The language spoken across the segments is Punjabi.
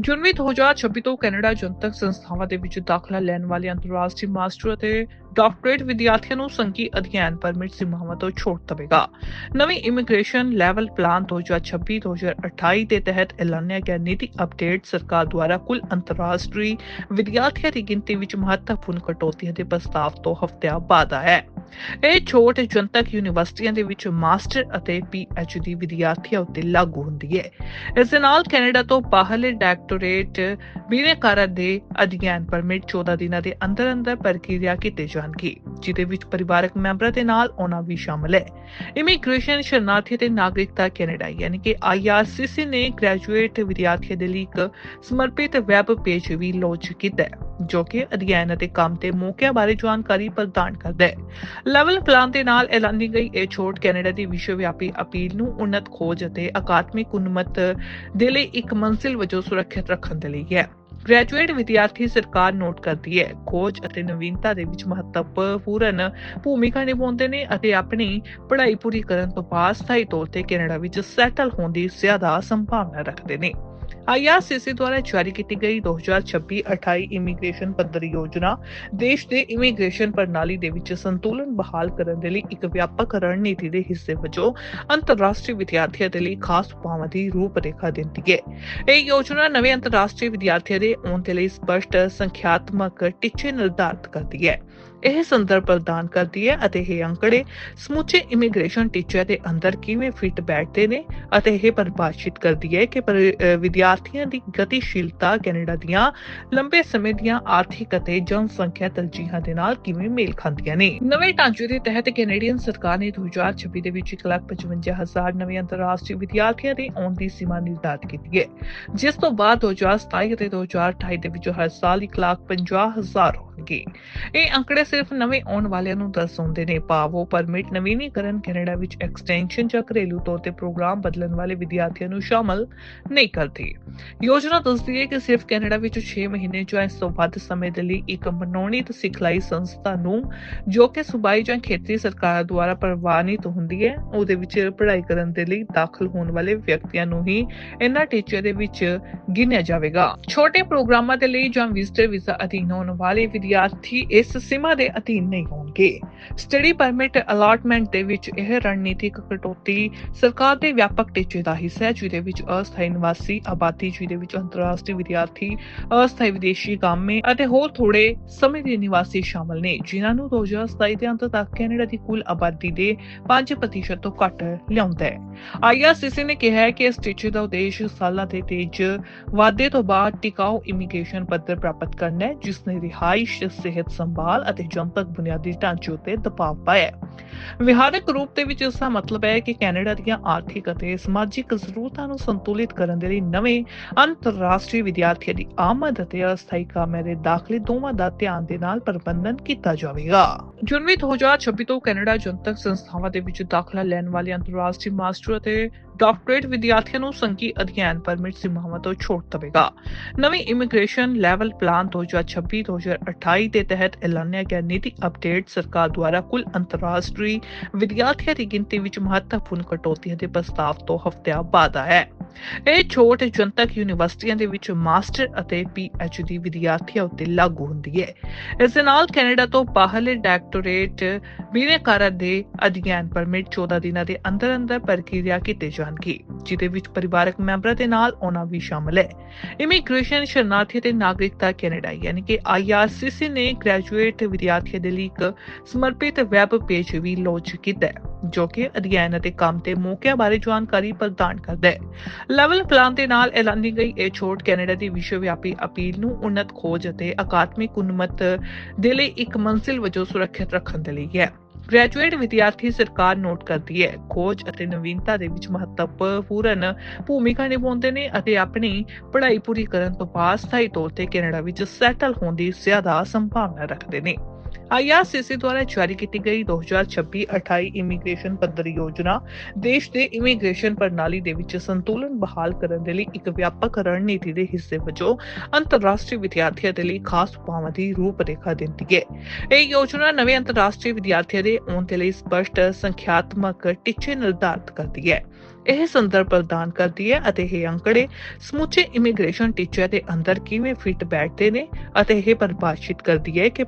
ਜਨਵਰੀ 2026 ਤੋਂ ਕੈਨੇਡਾ ਜਨਤਕ ਸੰਸਥਾਵਾਂ ਦੇ ਵਿੱਚ ਦਾਖਲਾ ਲੈਣ ਵਾਲੇ ਅੰਤਰਰਾਸ਼ਟਰੀ ਮਾਸਟਰ ਅਤੇ ਡਾਕਟਰੇਟ ਵਿਦਿਆਰਥੀਆਂ ਨੂੰ ਸੰਘੀ ਅਧਿਐਨ ਪਰਮਿਟ ਸੀਮਾਵਾਂ ਤੋਂ ਛੋਟ ਦੇਵੇਗਾ। ਨਵੀਂ ਇਮੀਗ੍ਰੇਸ਼ਨ ਲੈਵਲ ਪਲਾਨ 2026-2028 ਦੇ ਤਹਿਤ ਐਲਾਨਿਆ ਗਿਆ ਨੀਤੀ ਅਪਡੇਟ ਸਰਕਾਰ ਦੁਆਰਾ ਕੁੱਲ ਅੰਤਰਰਾਸ਼ਟਰੀ ਵਿਦਿਆਰਥੀਆਂ ਦੀ ਗਿਣਤੀ ਵਿੱਚ ਮਹੱਤਵਪੂਰਨ ਕਟੌਤੀ ਦੇ ਪ੍ਰਸਤਾਵ ਤੋਂ ਹਫ਼ਤਿਆਂ ਬਾਅਦ ਆਇਆ ਹੈ। ਇਹ ਛੋਟ ਜਨਤਕ ਯੂਨੀਵਰਸਿਟੀਆਂ ਦੇ ਵਿੱਚ ਮਾਸਟਰ ਅਤੇ ਡੀ ਵਿਦਿਆਰਥੀਆਂ ਉੱਤੇ ਲਾਗੂ ਹੁੰਦੀ ਹੈ। ਇਸ ਦੇ ਨਾਲ ਕੈਨੇਡਾ ਤੋਂ ਬਾਹਰਲੇ ਡਾਕਟਰੇਟ ਬਿਨੇਕਾਰਾਂ ਦੇ ਅਧਿਐਨ ਪਰਮਿਟ 14 ਦਿਨਾਂ ਦੇ ਅੰਦਰ ਅੰਦਰ ਪ੍ਰਕਿਰਿਆ ਕੀਤੇ ਜਾਣਗੇ ਜਿਦੇ ਵਿੱਚ ਪਰਿਵਾਰਕ ਮੈਂਬਰਾਂ ਦੇ ਨਾਲ ਉਹਨਾਂ ਵੀ ਸ਼ਾਮਲ ਹੈ। ਇਮੀਗ੍ਰੇਸ਼ਨ ਸ਼ਰਨਾਰਥੀ ਤੇ ਨਾਗਰਿਕਤਾ ਕੈਨੇਡਾ ਯਾਨੀ ਕਿ ਆਈਆਰਸੀਸੀ ਨੇ ਗ੍ਰੈਜੂਏਟ ਵਿਦਿਆਰਥੀਆਂ ਦੇ ਲਈ ਇੱਕ ਸਮਰਪਿਤ ਵੈਬ ਪੇਜ ਵੀ ਲਾਂਚ ਕੀਤਾ ਹੈ। ਜੋ ਕਿ ਅਧਿਐਨ ਅਤੇ ਕੰਮ ਤੇ ਮੌਕਿਆਂ ਬਾਰੇ ਜਾਣਕਾਰੀ ਪ੍ਰਦਾਨ ਕਰਦਾ ਹੈ। ਲੈਵਲ ਪਲਾਨ ਦੇ ਨਾਲ ਐਲਾਨੀ ਗਈ ਇਹ ਛੋਟ ਕੈਨੇਡਾ ਦੀ ਵਿਸ਼ਵਵਿਆਪੀ ਅਪੀਲ ਨੂੰ ਉન્નਤ ਖੋਜ ਅਤੇ ਅਕਾਦਮਿਕ ਉਨਮਤ ਦੇ ਲਈ ਇੱਕ ਮੰਜ਼ਿਲ ਵਜੋਂ ਸੁਰੱਖਿਅਤ ਰੱਖਣ ਦੇ ਲਈ ਹੈ। ਗ੍ਰੈਜੂਏਟ ਵਿਦਿਆਰਥੀ ਸਰਕਾਰ ਨੋਟ ਕਰਦੀ ਹੈ, ਖੋਜ ਅਤੇ ਨਵੀਨਤਾ ਦੇ ਵਿੱਚ ਮਹੱਤਵਪੂਰਨ ਭੂਮਿਕਾ ਨਿਭਾਉਂਦੇ ਨੇ ਅਤੇ ਆਪਣੀ ਪੜ੍ਹਾਈ ਪੂਰੀ ਕਰਨ ਤੋਂ ਬਾਅਦ ਸਥਾਈ ਤੌਰ ਤੇ ਕੈਨੇਡਾ ਵਿੱਚ ਸੈਟਲ ਹੋਣ ਦੀ ਜ਼ਿਆਦਾ ਸੰਭਾਵਨਾ ਰੱਖਦੇ ਨੇ। ਆਈਆਰਸੀਸੀ ਦੁਆਰਾ ਜਾਰੀ ਕੀਤੀ ਗਈ 2026-28 ਇਮੀਗ੍ਰੇਸ਼ਨ ਪੱਧਰ ਯੋਜਨਾ ਦੇਸ਼ ਦੇ ਇਮੀਗ੍ਰੇਸ਼ਨ ਪ੍ਰਣਾਲੀ ਦੇ ਵਿੱਚ ਸੰਤੁਲਨ ਬਹਾਲ ਕਰਨ ਦੇ ਲਈ ਇੱਕ ਵਿਆਪਕ ਰਣਨੀਤੀ ਦੇ ਹਿੱਸੇ ਵਜੋਂ ਅੰਤਰਰਾਸ਼ਟਰੀ ਵਿਦਿਆਰਥੀਆਂ ਦੇ ਲਈ ਖਾਸ ਉਪਾਵਾਂ ਦੀ ਰੂਪਰੇਖਾ ਦਿੰਦੀ ਹੈ। ਇਹ ਯੋਜਨਾ ਨਵੇਂ ਅੰਤਰਰਾਸ਼ਟਰੀ ਵਿਦਿਆਰਥੀਆਂ ਦੇ ਆਉਣ ਦੇ ਲਈ ਸਪਸ਼ਟ, ਸੰਖਿਆਤਮਕ ਟੀਚੇ ਨਿਰਧਾਰਤ ਕਰਦੀ ਹੈ। ਇਹ ਸੰਦਰਭ ਪ੍ਰਦਾਨ ਕਰਦੀ ਹੈ ਅਤੇ ਇਹ ਅੰਕੜੇ, ਸਮੁੱਚੇ ਇਮੀਗ੍ਰੇਸ਼ਨ ਟੀਚਰ ਦੇ ਅੰਦਰ ਕਿਵੇਂ ਫਿੱਟ ਬੈਠਦੇ ਨੇ ਅਤੇ ਇਹ ਪਰਿਭਾਸ਼ਿਤ ਕਰਦੀ ਹੈ ਕਿ ਵਿਦਿਆਰਥੀਆਂ ਦੀ ਗਤੀਸ਼ੀਲਤਾ ਕੈਨੇਡਾ ਦੀਆਂ ਲੰਬੇ ਸਮੇਂ ਦੀਆਂ ਆਰਥਿਕ ਅਤੇ ਜਨਸੰਖਿਆ ਤਰਜੀਹਾਂ ਦੇ ਨਾਲ ਕਿਵੇਂ ਮੇਲ ਖਾਂਦੀਆਂ ਨੇ। ਨਵੇਂ ਢਾਂਚੇ ਦੇ ਤਹਿਤ ਕੈਨੇਡੀਅਨ ਸਰਕਾਰ ਨੇ 2026 ਦੇ ਵਿੱਚ 155000 ਨਵੇਂ ਅੰਤਰਰਾਸ਼ਟਰੀ ਵਿਦਿਆਰਥੀਆਂ ਦੇ ਆਉਣ ਦੀ ਸੀਮਾ ਨਿਰਧਾਰਿਤ ਕੀਤੀ ਹੈ, ਜਿਸ ਤੋਂ ਬਾਅਦ 2027 ਅਤੇ 2028 ਦੇ ਵਿੱਚ ਹਰ ਸਾਲ 150000 ਹੋਣਗੇ। ਇਹ ਅੰਕੜੇ ਸਿਰਫ ਨਵੇਂ ਆਉਣ ਵਾਲਿਆਂ ਨੂੰ ਦਰਸਾਉਂਦੇ ਨੇ ਭਾਵ ਉਹ ਪਰਮਿਟ ਨਵੀਨੀਕਰਨ ਕੈਨੇਡਾ ਵਿੱਚ ਐਕਸਟੈਂਸ਼ਨ ਜਾਂ ਘਰੇਲੂ ਤੌਰ ਤੇ ਪ੍ਰੋਗਰਾਮ ਬਦਲਣ ਵਾਲੇ ਵਿਦਿਆਰਥੀਆਂ ਨੂੰ ਸ਼ਾਮਲ ਨਹੀਂ ਕਰਦੀ। ਯੋਜਨਾ ਦੱਸਦੀ ਹੈ ਕਿ ਸਿਰਫ ਕੈਨੇਡਾ ਵਿੱਚ 6 ਮਹੀਨੇ ਜਾਂ ਇਸ ਤੋਂ ਵੱਧ ਸਮੇਂ ਦੇ ਲਈ ਇੱਕ ਮਨੋਨੀਤ ਸਿਖਲਾਈ ਸੰਸਥਾ ਨੂੰ ਜੋ ਕਿ ਸੂਬਾਈ ਜਾਂ ਖੇਤਰੀ ਸਰਕਾਰਾਂ ਦੁਆਰਾ ਪ੍ਰਵਾਨਿਤ ਹੁੰਦੀ ਹੈ, ਉਹਦੇ ਵਿੱਚ ਪੜ੍ਹਾਈ ਕਰਨ ਦੇ ਲਈ ਦਾਖਲ ਹੋਣ ਵਾਲੇ ਵਿਅਕਤੀਆਂ ਨੂੰ ਹੀ ਇਹਨਾਂ ਟੀਚੇ ਦੇ ਵਿੱਚ ਗਿਣਿਆ ਜਾਵੇਗਾ। ਛੋਟੇ ਪ੍ਰੋਗਰਾਮਾਂ ਦੇ ਲਈ ਜਾਂ ਵਿਜ਼ਟਰ ਵੀਜ਼ਾ ਅਧੀਨ ਹੋਣ ਵਾਲੇ ਵਿਦਿਆਰਥੀ ਇਸ ਸੀਮਾ ਦੇ ਅਧੀਨ ਨਹੀਂ ਹੋਣਗੇ। ਸਟੱਡੀ ਪਰਮਿਟ ਅਲਾਟਮੈਂਟ ਦੇ ਵਿੱਚ ਇਹ ਰਣਨੀਤਿਕ ਕਟੌਤੀ ਸਰਕਾਰ ਦੇ ਵਿਆਪਕ ਟੀਚੇ ਦਾ ਹਿੱਸਾ ਹੈ, ਜਿਹਦੇ ਵਿੱਚ ਅਸਥਾਈ ਨਿਵਾਸੀ, ਆਬਾਦੀ, ਜਿਹਦੇ ਵਿੱਚ ਅੰਤਰਰਾਸ਼ਟਰੀ ਵਿਦਿਆਰਥੀ, ਅਸਥਾਈ ਵਿਦੇਸ਼ੀ ਕਾਮੇ ਅਤੇ ਹੋਰ ਥੋੜੇ ਸਮੇਂ ਦੇ ਨਿਵਾਸੀ ਸ਼ਾਮਲ ਨੇ, ਜਿਨ੍ਹਾਂ ਨੂੰ 2027 ਦੇ ਅੰਤ ਤੱਕ ਕੈਨੇਡਾ ਦੀ ਕੁੱਲ ਆਬਾਦੀ ਦੇ 5% ਤੋਂ ਘੱਟ ਲਿਆਉਂਦਾ ਹੈ। ਆਈਆਰਸੀਸੀ ਨੇ ਕਿਹਾ ਹੈ ਕਿ ਇਸ ਟੀਚੇ ਦਾ ਉਦੇਸ਼ ਸਾਲਾਂ ਦੇ ਤੇਜ਼ ਵਾਧੇ ਤੋਂ ਬਾਅਦ ਟਿਕਾਊ ਇਮੀਗ੍ਰੇਸ਼ਨ ਪੱਧਰ ਪ੍ਰਾਪਤ ਕਰਨਾ ਹੈ, ਜਿਸ ਨੇ ਰਿਹਾਇਸ਼, ਸਿਹਤ ਸੰਭਾਲ ਅਤੇ ਜਨਤਕ ਬੁਨਿਆਦੀ ਢਾਂਚੇ ਉਤੇ ਦਬਾਅ ਪਾਇਆ ਵਿਹਾਰਕ ਰੂਪ ਦੇ ਵਿੱਚ ਇਸ ਦਾ ਮਤਲਬ ਹੈ ਕਿ ਕੈਨੇਡਾ ਦੀਆਂ ਆਰਥਿਕ ਅਤੇ ਸਮਾਜਿਕ ਜ਼ਰੂਰਤਾਂ ਨੂੰ ਸੰਤੁਲਿਤ ਕਰਨ ਦੇ ਲਈ ਨਵੇਂ ਅੰਤਰਰਾਸ਼ਟਰੀ ਵਿਦਿਆਰਥੀਆਂ ਦੀ ਆਮਦ ਅਤੇ ਅਸਥਾਈ ਕਾਮਿਆਂ ਦੇ ਦਾਖਲੇ ਦੋਵਾਂ ਦਾ ਧਿਆਨ ਦੇ ਨਾਲ ਪ੍ਰਬੰਧਨ ਕੀਤਾ ਜਾਵੇਗਾ। ਜਨਵਰੀ 2026 ਤੋਂ ਕੈਨੇਡਾ ਜਨਤਕ ਸੰਸਥਾਵਾਂ ਦੇ ਵਿੱਚ ਦਾਖਲਾ ਲੈਣ ਵਾਲੇ ਅੰਤਰਰਾਸ਼ਟਰੀ ਮਾਸਟਰ ਅਤੇ ਡਾਕਟਰੇਟ ਵਿਦਿਆਰਥੀਆਂ ਨੂੰ ਸੰਘੀ ਅਧਿਐਨ ਪਰਮਿਟ ਸੀਮਾਵਾਂ ਤੋਂ ਛੋਟ ਦੇਵੇਗਾ। ਨਵੀਂ ਇਮੀਗ੍ਰੇਸ਼ਨ ਲੈਵਲ ਪਲਾਨ 2026-2028 ਦੇ ਤਹਿਤ ਐਲਾਨਿਆ ਗਿਆ ਨੀਤੀ ਅਪਡੇਟ ਸਰਕਾਰ ਦੁਆਰਾ ਕੁੱਲ ਅੰਤਰਰਾਸ਼ਟਰੀ ਵਿਦਿਆਰਥੀਆਂ ਦੀ ਗਿਣਤੀ ਵਿੱਚ ਮਹੱਤਵਪੂਰਨ ਕਟੌਤੀ ਦੇ ਪ੍ਰਸਤਾਵ ਤੋਂ ਹਫ਼ਤਿਆਂ ਬਾਅਦ ਆਇਆ ਹੈ। ਇਹ ਛੋਟ ਜਨਤਕ ਯੂਨੀਵਰਸਿਟੀਆਂ ਦੇ ਵਿੱਚ ਮਾਸਟਰ ਅਤੇ ਡੀ ਵਿਦਿਆਰਥੀਆਂ ਉੱਤੇ ਲਾਗੂ ਹੁੰਦੀ ਹੈ। ਇਸ ਦੇ ਨਾਲ ਕੈਨੇਡਾ ਤੋਂ ਬਾਹਰਲੇ ਡਾਕਟਰੇਟ ਬਿਨੇਕਾਰਾਂ ਦੇ ਅਧਿਐਨ ਪਰਮਿਟ 14 ਦਿਨਾਂ ਦੇ ਅੰਦਰ ਅੰਦਰ ਪ੍ਰਕਿਰਿਆ ਕੀਤੇ ਜਾਣਗੇ ਜਿਦੇ ਵਿੱਚ ਪਰਿਵਾਰਕ ਮੈਂਬਰਾਂ ਦੇ ਨਾਲ ਉਹਨਾਂ ਵੀ ਸ਼ਾਮਲ ਹੈ। ਇਮੀਗ੍ਰੇਸ਼ਨ ਸ਼ਰਨਾਰਥੀ ਤੇ ਨਾਗਰਿਕਤਾ ਕੈਨੇਡਾ ਯਾਨੀ ਕਿ ਆਈਆਰਸੀਸੀ ਨੇ ਗ੍ਰੈਜੂਏਟ ਵਿਦਿਆਰਥੀਆਂ ਦੇ ਲਈ ਇੱਕ ਸਮਰਪਿਤ ਵੈਬ ਪੇਜ ਵੀ ਲਾਂਚ ਕੀਤਾ ਹੈ। ਜੋ ਕਿ ਅਧਿਐਨ ਅਤੇ ਕੰਮ ਤੇ ਮੌਕਿਆਂ ਬਾਰੇ ਜਾਣਕਾਰੀ ਪ੍ਰਦਾਨ ਕਰਦਾ ਹੈ। ਲੈਵਲ ਪਲਾਨ ਦੇ ਨਾਲ ਐਲਾਨੀ ਗਈ ਇਹ ਛੋਟ ਕੈਨੇਡਾ ਦੀ ਵਿਸ਼ਵਵਿਆਪੀ ਅਪੀਲ ਨੂੰ ਉન્નਤ ਖੋਜ ਅਤੇ ਅਕਾਦਮਿਕ ਉਨਮਤ ਦੇ ਲਈ ਇੱਕ ਮੰਜ਼ਿਲ ਵਜੋਂ ਸੁਰੱਖਿਅਤ ਰੱਖਣ ਦੇ ਲਈ ਹੈ। ਗ੍ਰੈਜੂਏਟ ਵਿਦਿਆਰਥੀ ਸਰਕਾਰ ਨੋਟ ਕਰਦੀ ਹੈ, ਖੋਜ ਅਤੇ ਨਵੀਨਤਾ ਦੇ ਵਿੱਚ ਮਹੱਤਵਪੂਰਨ ਭੂਮਿਕਾ ਨਿਭਾਉਂਦੇ ਨੇ ਅਤੇ ਆਪਣੀ ਪੜ੍ਹਾਈ ਪੂਰੀ ਕਰਨ ਤੋਂ ਬਾਅਦ ਸਥਾਈ ਤੌਰ ਤੇ ਕੈਨੇਡਾ ਵਿੱਚ ਸੈਟਲ ਹੋਣ ਦੀ ਜ਼ਿਆਦਾ ਸੰਭਾਵਨਾ ਰੱਖਦੇ ਨੇ। ਆਈਆਰਸੀਸੀ ਦੁਆਰਾ ਜਾਰੀ ਕੀਤੀ ਗਈ 2026-28 ਇਮੀਗ੍ਰੇਸ਼ਨ ਪੱਧਰ ਯੋਜਨਾ ਦੇਸ਼ ਦੇ ਇਮੀਗ੍ਰੇਸ਼ਨ ਪ੍ਰਣਾਲੀ ਦੇ ਵਿੱਚ ਸੰਤੁਲਨ ਬਹਾਲ ਕਰਨ ਦੇ ਲਈ ਇੱਕ ਵਿਆਪਕ ਰਣਨੀਤੀ ਦੇ ਹਿੱਸੇ ਵਜੋਂ ਅੰਤਰਰਾਸ਼ਟਰੀ ਵਿਦਿਆਰਥੀਆਂ ਦੇ ਲਈ ਖਾਸ ਉਪਾਵਾਂ ਦੀ ਰੂਪਰੇਖਾ ਦਿੰਦੀ ਹੈ। ਇਹ ਯੋਜਨਾ ਨਵੇਂ ਅੰਤਰਰਾਸ਼ਟਰੀ ਵਿਦਿਆਰਥੀਆਂ ਦੇ ਆਉਣ ਦੇ ਲਈ ਸਪਸ਼ਟ, ਸੰਖਿਆਤਮਕ, ਟੀਚੇ ਨਿਰਧਾਰਤ ਕਰਦੀ ਹੈ। ਇਹ ਸੰਦਰਭ ਪ੍ਰਦਾਨ ਕਰਦੀ ਹੈ ਅਤੇ ਇਹ ਅੰਕੜੇ ਸਮੁੱਚੇ ਇਮੀਗ੍ਰੇਸ਼ਨ ਟੀਚਿਆਂ ਦੇ ਅੰਦਰ ਕਿਵੇਂ ਫਿੱਟ ਬੈਠਦੇ ਨੇ ਅਤੇ ਇਹ ਪਰਿਭਾਸ਼ਿਤ ਕਰਦੀ ਹੈ ਕਿ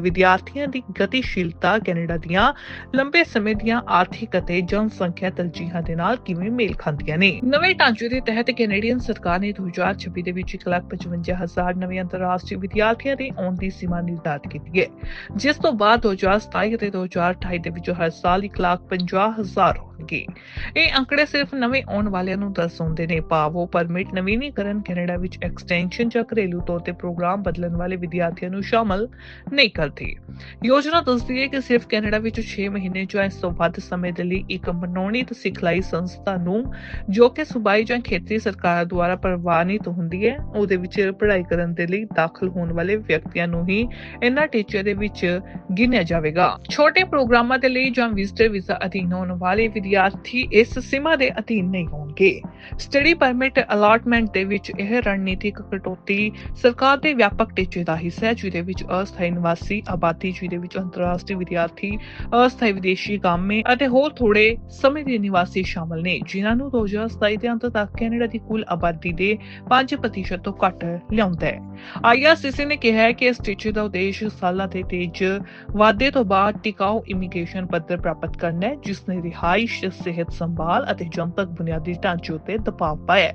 ਵਿਦਿਆਰਥੀਆਂ ਦੀ ਗਤੀਸ਼ੀਲਤਾ ਕੈਨੇਡਾ ਦੀਆਂ ਲੰਬੇ ਸਮੇਂ ਦੀਆਂ ਆਰਥਿਕ ਅਤੇ ਜਨਸੰਖਿਆ ਤਰਜੀਹਾਂ ਦੇ ਨਾਲ ਕਿਵੇਂ ਮੇਲ ਖਾਂਦੀਆਂ ਨੇ। ਨਵੇਂ ਢਾਂਚੇ ਦੇ ਤਹਿਤ ਕੈਨੇਡੀਅਨ ਸਰਕਾਰ ਨੇ 2026 ਦੇ ਵਿੱਚ 1,55,000 ਨਵੇਂ ਅੰਤਰਰਾਸ਼ਟਰੀ ਵਿਦਿਆਰਥੀਆਂ ਦੀ ਆਉਣ ਦੀ ਸੀਮਾ ਨਿਰਧਾਰਤ ਕੀਤੀ ਹੈ ਜਿਸ ਤੋਂ ਬਾਅਦ 2027 ਅਤੇ 2028 ਦੇ ਵਿੱਚ ਹਰ ਸਾਲ 1,50,000 ਹੋਣਗੇ ਇਹ ਅੰਕੜੇ ਸਿਰਫ ਨਵੇਂ ਆਉਣ ਵਾਲਿਆਂ ਨੂੰ ਦਰਸਾਉਂਦੇ ਨੇ। ਭਾਵ, ਪਰਮਿਟ ਨਵੀਨੀਕਰਨ ਕੈਨੇਡਾ ਵਿੱਚ ਐਕਸਟੈਂਸ਼ਨ ਜਾਂ ਘਰੇਲੂ ਤੌਰ ਤੇ ਪ੍ਰੋਗਰਾਮ ਬਦਲਣ ਵਾਲੇ ਵਿਦਿਆਰਥੀਆਂ ਨੂੰ ਸ਼ਾਮਲ ਨਹੀਂ ਕਰਦੀ। ਯੋਜਨਾ ਦੱਸਦੀ ਹੈ ਕਿ ਸਿਰਫ ਕੈਨੇਡਾ ਵਿੱਚ 6 ਮਹੀਨੇ ਜਾਂ ਇਸ ਤੋਂ ਵੱਧ ਸਮੇਂ ਦੇ ਲਈ ਇੱਕ ਮਨੋਨੀਤ ਸਿਖਲਾਈ ਸੰਸਥਾ ਨੂੰ ਜੋ ਕਿ ਸੂਬਾਈ ਜਾਂ ਖੇਤਰੀ ਸਰਕਾਰਾਂ ਦੁਆਰਾ ਪ੍ਰਵਾਨਿਤ ਹੁੰਦੀ ਹੈ, ਉਹਦੇ ਵਿੱਚ ਪੜ੍ਹਾਈ ਕਰਨ ਦੇ ਲਈ ਦਾਖਲ ਹੋਣ ਵਾਲੇ ਵਿਅਕਤੀਆਂ ਨੂੰ ਹੀ ਇਹਨਾਂ ਟੀਚਰ ਦੇ ਵਿੱਚ ਗਿਣਿਆ ਜਾਵੇਗਾ। ਛੋਟੇ ਪ੍ਰੋਗਰਾਮਾਂ ਦੇ ਲਈ ਜਾਂ ਵਿਜ਼ਟਰ ਵੀਜ਼ਾ ਅਧੀਨ ਹੋਣ ਵਾਲੇ ਵਿਦਿਆਰਥੀ ਇਸ ਸੀਮਾ ਦੇ ਅਧੀਨ ਨਹੀਂ ਹੋਣਗੇ। ਸਟੱਡੀ ਪਰਮਿਟ ਅਲਾਟਮੈਂਟ ਦੇ ਵਿੱਚ ਇਹ ਰਣਨੀਤਿਕ ਕਟੌਤੀ ਸਰਕਾਰ ਦੇ ਵਿਆਪਕ ਟੀਚੇ ਦਾ ਹਿੱਸਾ ਹੈ, ਜਿਹਦੇ ਵਿੱਚ ਅਸਥਾਈ ਨਿਵਾਸੀ, ਆਬਾਦੀ, ਜਿਹਦੇ ਵਿੱਚ ਅੰਤਰਰਾਸ਼ਟਰੀ ਵਿਦਿਆਰਥੀ, ਅਸਥਾਈ ਵਿਦੇਸ਼ੀ ਕਾਮੇ ਅਤੇ ਹੋਰ ਥੋੜੇ ਸਮੇਂ ਦੇ ਨਿਵਾਸੀ ਸ਼ਾਮਲ ਨੇ, ਜਿਨ੍ਹਾਂ ਨੂੰ 2027 ਦੇ ਅੰਤ ਤੱਕ ਕੈਨੇਡਾ ਦੀ ਕੁੱਲ ਆਬਾਦੀ ਦੇ 5% ਤੋਂ ਘੱਟ ਲਿਆਉਂਦਾ ਹੈ। ਆਈਆਰਸੀਸੀ ਨੇ ਕਿਹਾ ਹੈ ਕਿ ਇਸ ਟੀਚੇ ਦਾ ਉਦੇਸ਼ ਸਾਲਾਂ ਦੇ ਤੇਜ਼ ਵਾਧੇ ਤੋਂ ਬਾਅਦ ਟਿਕਾਊ ਇਮੀਗ੍ਰੇਸ਼ਨ ਪੱਧਰ ਪ੍ਰਾਪਤ ਕਰਨਾ ਹੈ, ਜਿਸ ਨੇ ਰਿਹਾਇਸ਼ ਸਿਹਤ ਸੰਭਾਲ ਅਤੇ ਜਨਤਕ ਬੁਨਿਆਦੀ ਢਾਂਚੇ ਉੱਤੇ ਦਬਾਅ ਪਾਇਆ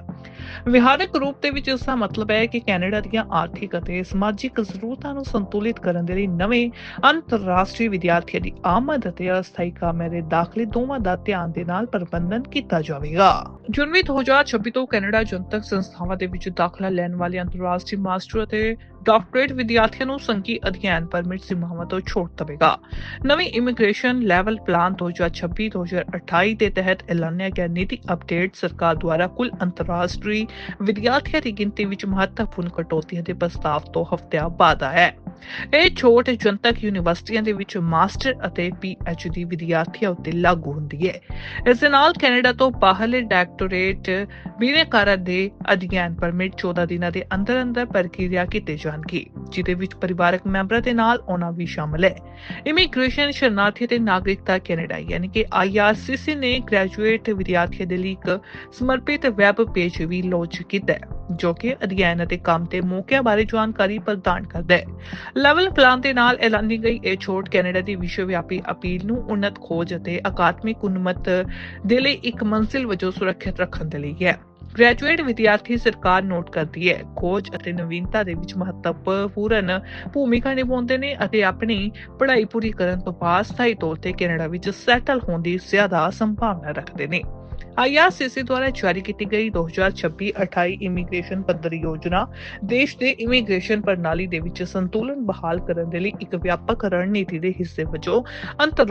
ਵਿਹਾਰਕ ਰੂਪ ਦੇ ਵਿੱਚ ਇਸ ਦਾ ਮਤਲਬ ਹੈ ਕਿ ਕੈਨੇਡਾ ਦੀਆਂ ਆਰਥਿਕ ਅਤੇ ਸਮਾਜਿਕ ਜ਼ਰੂਰਤਾਂ ਨੂੰ ਸੰਤੁਲਿਤ ਕਰਨ ਦੇ ਲਈ ਨਵੇਂ ਅੰਤਰਰਾਸ਼ਟਰੀ ਵਿਦਿਆਰਥੀਆਂ ਦੀ ਆਮਦ ਅਤੇ ਅਸਥਾਈ ਕਾਮਿਆਂ ਦੇ ਦਾਖਲੇ ਦੋਵਾਂ ਦਾ ਧਿਆਨ ਦੇ ਨਾਲ ਪ੍ਰਬੰਧਨ ਕੀਤਾ ਜਾਵੇਗਾ। ਜਨਵਰੀ 2026 ਤੋਂ ਕੈਨੇਡਾ ਜਨਤਕ ਸੰਸਥਾਵਾਂ ਦੇ ਵਿੱਚ ਦਾਖਲਾ ਲੈਣ ਵਾਲੇ ਅੰਤਰਰਾਸ਼ਟਰੀ ਮਾਸਟਰ ਅਤੇ ਡਾਕਟਰੇਟ ਵਿਦਿਆਰਥੀਆਂ ਨੂੰ ਸੰਘੀ ਅਧਿਐਨ ਪਰਮਿਟ ਸੀਮਾਵਾਂ ਤੋਂ ਛੋਟ ਦੇਵੇਗਾ। ਨਵੀਂ ਇਮੀਗ੍ਰੇਸ਼ਨ ਲੈਵਲ ਪਲਾਨ 2026-2028 ਦੇ ਤਹਿਤ ਐਲਾਨਿਆ ਗਿਆ ਨੀਤੀ ਅਪਡੇਟ ਸਰਕਾਰ ਦੁਆਰਾ ਕੁੱਲ ਅੰਤਰਰਾਸ਼ਟਰੀ ਵਿਦਿਆਰਥੀਆਂ ਦੀ ਗਿਣਤੀ ਵਿੱਚ ਮਹੱਤਵਪੂਰਨ ਕਟੌਤੀਆਂ ਦੇ ਪ੍ਰਸਤਾਵ ਤੋਂ ਹਫ਼ਤਿਆਂ ਬਾਅਦ ਆਇਆ ਹੈ। ਇਹ ਛੋਟ ਜਨਤਕ ਯੂਨੀਵਰਸਿਟੀਆਂ ਦੇ ਵਿੱਚ ਮਾਸਟਰ ਅਤੇ ਡੀ ਵਿਦਿਆਰਥੀਆਂ ਉੱਤੇ ਲਾਗੂ ਹੁੰਦੀ ਹੈ। ਇਸ ਦੇ ਨਾਲ ਕੈਨੇਡਾ ਤੋਂ ਬਾਹਰਲੇ ਡਾਕਟੋਰੇਟ ਬਿਨੇਕਾਰਾਂ ਦੇ ਅਧਿਐਨ ਪਰਮਿਟ 14 ਦਿਨਾਂ ਦੇ ਅੰਦਰ ਅੰਦਰ ਪ੍ਰਕਿਰਿਆ ਕੀਤੇ ਜਾਣਗੇ, ਜਿਹਦੇ ਵਿੱਚ ਪਰਿਵਾਰਕ ਮੈਂਬਰਾਂ ਦੇ ਨਾਲ ਆਉਣਾ ਵੀ ਸ਼ਾਮਲ ਹੈ। ਇਮੀਗ੍ਰੇਸ਼ਨ ਸ਼ਰਨਾਰਥੀ ਤੇ ਨਾਗਰਿਕਤਾ ਕੈਨੇਡਾ ਯਾਨੀ ਕਿ ਆਈਆਰਸੀਸੀ ਨੇ ਗ੍ਰੈਜੂਏਟ ਵਿਦਿਆਰਥੀਆਂ ਦੇ ਲਈ ਇੱਕ ਸਮਰਪਿਤ ਵੈਬ ਪੇਜ ਵੀ ਲਾਂਚ ਕੀਤਾ ਹੈ। ਜੋ ਕਿ ਅਧਿਐਨ ਅਤੇ ਕੰਮ ਤੇ ਮੌਕਿਆਂ ਬਾਰੇ ਜਾਣਕਾਰੀ ਪ੍ਰਦਾਨ ਕਰਦਾ ਹੈ। ਲੈਵਲ ਪਲਾਨ ਦੇ ਨਾਲ ਐਲਾਨੀ ਗਈ ਇਹ ਛੋਟ ਕੈਨੇਡਾ ਦੀ ਵਿਸ਼ਵਵਿਆਪੀ ਅਪੀਲ ਨੂੰ ਉન્નਤ ਖੋਜ ਅਤੇ ਅਕਾਦਮਿਕ ਉਨਮਤ ਦੇ ਲਈ ਇੱਕ ਮੰਜ਼ਿਲ ਵਜੋਂ ਸੁਰੱਖਿਅਤ ਰੱਖਣ ਦੇ ਲਈ ਹੈ। ਗ੍ਰੈਜੂਏਟ ਵਿਦਿਆਰਥੀ ਸਰਕਾਰ ਨੋਟ ਕਰਦੀ ਹੈ, ਖੋਜ ਅਤੇ ਨਵੀਨਤਾ ਦੇ ਵਿੱਚ ਮਹੱਤਵਪੂਰਨ ਭੂਮਿਕਾ ਨਿਭਾਉਂਦੇ ਨੇ ਅਤੇ ਆਪਣੀ ਪੜ੍ਹਾਈ ਪੂਰੀ ਕਰਨ ਤੋਂ ਬਾਅਦ ਸਥਾਈ ਤੌਰ ਤੇ ਕੈਨੇਡਾ ਵਿੱਚ ਸੈਟਲ ਹੋਣ ਦੀ ਜ਼ਿਆਦਾ ਸੰਭਾਵਨਾ ਰੱਖਦੇ ਨੇ। ਆਈਆਰਸੀਸੀ ਦੁਆਰਾ ਜਾਰੀ ਕੀਤੀ ਗਈ 2026-28 ਇਮੀਗ੍ਰੇਸ਼ਨ ਪੱਧਰ ਯੋਜਨਾ ਦੇਸ਼ ਦੇ ਇਮੀਗ੍ਰੇਸ਼ਨ ਪ੍ਰਣਾਲੀ ਦੇ ਵਿੱਚ ਸੰਤੁਲਨ ਬਹਾਲ ਕਰਨ ਦੇ ਲਈ ਇੱਕ ਵਿਆਪਕ ਰਣਨੀਤੀ ਦੇ ਹਿੱਸੇ ਵਜੋਂ ਅੰਤਰ